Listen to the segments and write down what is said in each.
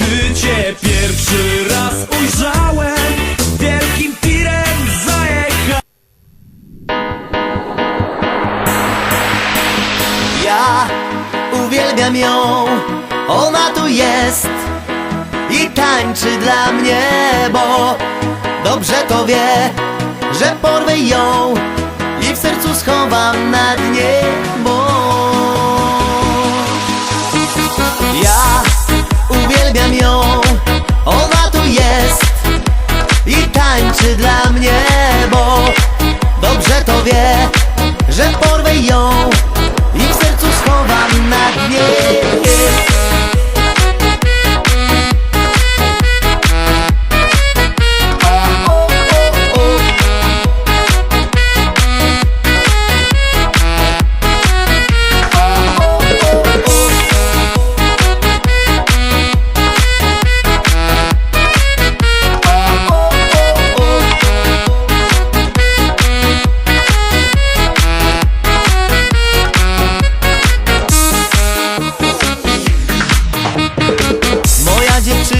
Gdy cię pierwszy raz ujrzałem Wielkim tirem zajechałem. Ja uwielbiam ją, ona tu jest i tańczy dla mnie, bo dobrze to wie, że porwę ją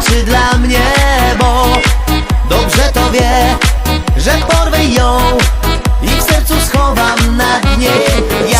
tańczy dla mnie, bo dobrze to wie, że porwę ją i w sercu schowam na dnie. Ja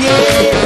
yeah.